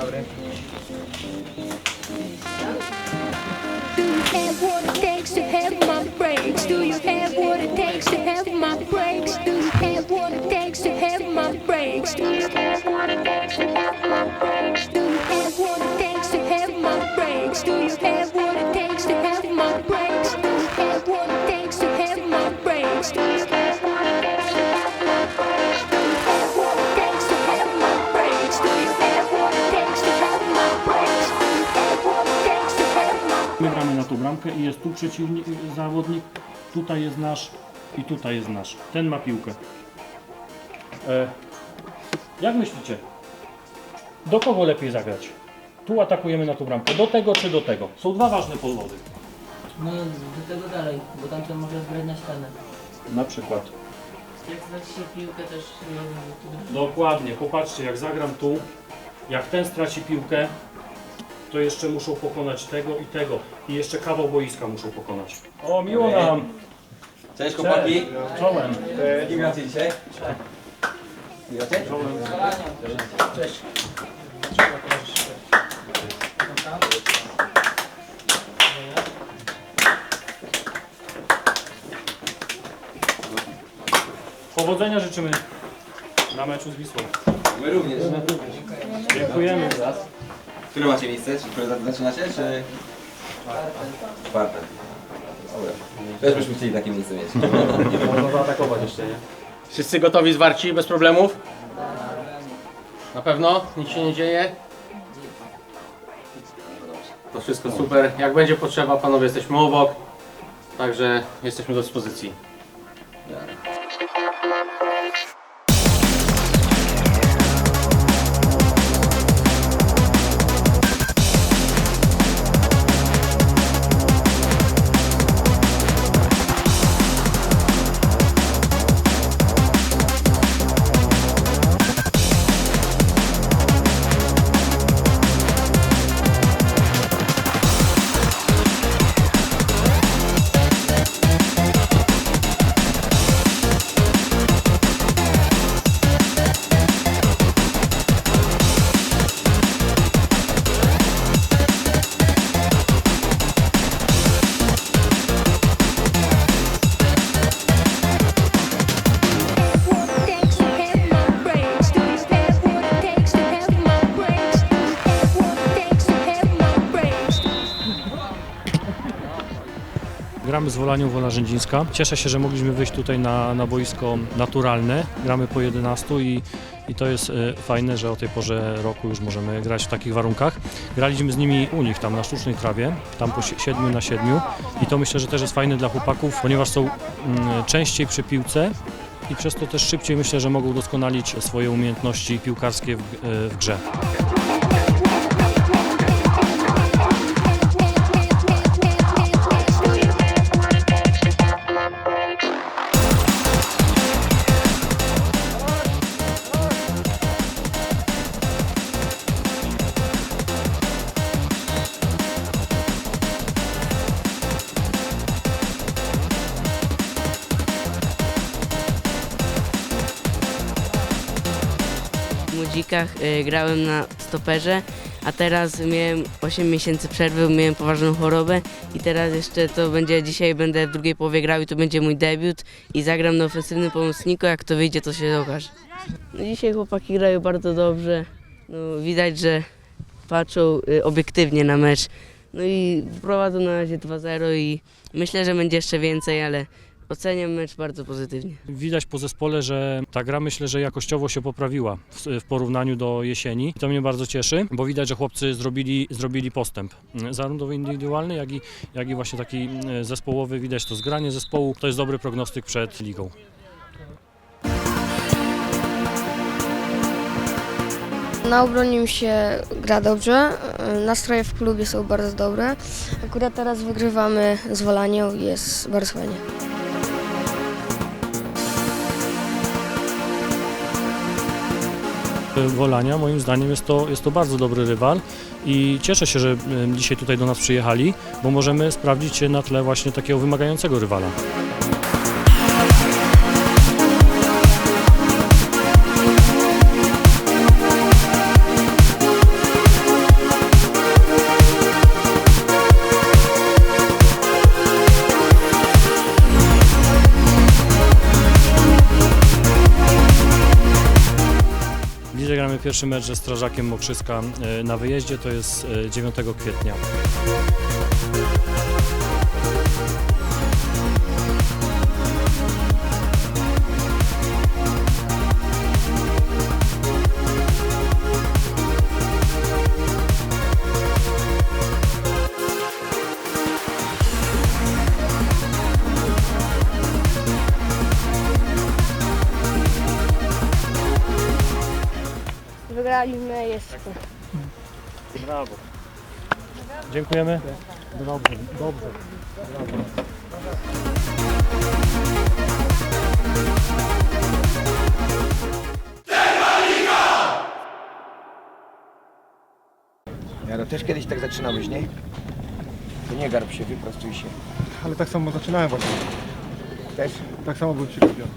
Do you have what it takes to have my breaks? Do you have what it takes to have my breaks? Na tą bramkę i jest tu przeciwnik, zawodnik, tutaj jest nasz i tutaj jest nasz. Ten ma piłkę. E, jak myślicie? Do kogo lepiej zagrać? Tu atakujemy na tą bramkę. Do tego czy do tego? Są dwa ważne powody. No do tego dalej, bo tamten może zgrać na ścianę. Na przykład. Jak straci piłkę też no, Dokładnie, popatrzcie, jak zagram tu, jak ten straci piłkę, to jeszcze muszą pokonać tego i tego. I jeszcze kawał boiska muszą pokonać. O, miło nam! Cześć chłopaki. Czołem. Kim gracie dzisiaj? Gracie? Powodzenia życzymy na meczu z Wisłą. My również. Dziękujemy. Które macie miejsce? Czy które zaczynacie, czy... Czwarte. Dobra. Też byśmy chcieli takie miejsce mieć. Można zaatakować jeszcze, nie? Wszyscy gotowi, zwarci, bez problemów? Na pewno? Nic się nie dzieje? To wszystko super. Jak będzie potrzeba, panowie, jesteśmy obok. Także jesteśmy do dyspozycji. Gramy z Wolanią Wola Rzędzińska. Cieszę się, że mogliśmy wyjść tutaj na, na boisko naturalne. Gramy po 11 i, i to jest e, fajne, że o tej porze roku już możemy grać w takich warunkach. Graliśmy z nimi u nich tam na sztucznej trawie, tam po 7 na 7 i to myślę, że też jest fajne dla chłopaków, ponieważ są mm, częściej przy piłce i przez to też szybciej myślę, że mogą doskonalić swoje umiejętności piłkarskie w, e, w grze. Y, grałem na stoperze, a teraz miałem 8 miesięcy przerwy, miałem poważną chorobę i teraz jeszcze to będzie, dzisiaj będę w drugiej połowie grał i to będzie mój debiut i zagram na ofensywnym pomocniku, jak to wyjdzie to się okaże. No dzisiaj chłopaki grają bardzo dobrze, no, widać, że patrzą y, obiektywnie na mecz. No i prowadzą na razie 2-0 i myślę, że będzie jeszcze więcej, ale oceniam mecz bardzo pozytywnie. Widać po zespole, że ta gra myślę, że jakościowo się poprawiła w, w porównaniu do jesieni. I to mnie bardzo cieszy, bo widać, że chłopcy zrobili, zrobili postęp. Zarówno indywidualny, jak i, jak i właśnie taki mm, zespołowy. Widać to zgranie zespołu. To jest dobry prognostyk przed ligą. Na obronie mi się gra dobrze, nastroje w klubie są bardzo dobre. Akurat teraz wygrywamy z Wolanią i jest bardzo fajnie. Wolania, moim zdaniem jest to, jest to bardzo dobry rywal i cieszę się, że dzisiaj tutaj do nas przyjechali, bo możemy sprawdzić się na tle właśnie takiego wymagającego rywala. Pierwszy mecz ze Strażakiem Mokrzyska e, na wyjeździe, to jest e, 9 kwietnia. Wygraliśmy, jest Brawo. Dziękujemy. Dobrze, dobrze. Jaro, też kiedyś tak zaczynałeś, nie? To nie garb się, wyprostuj się. Ale tak samo zaczynałem właśnie. Też? Tak samo byłem przykupiony.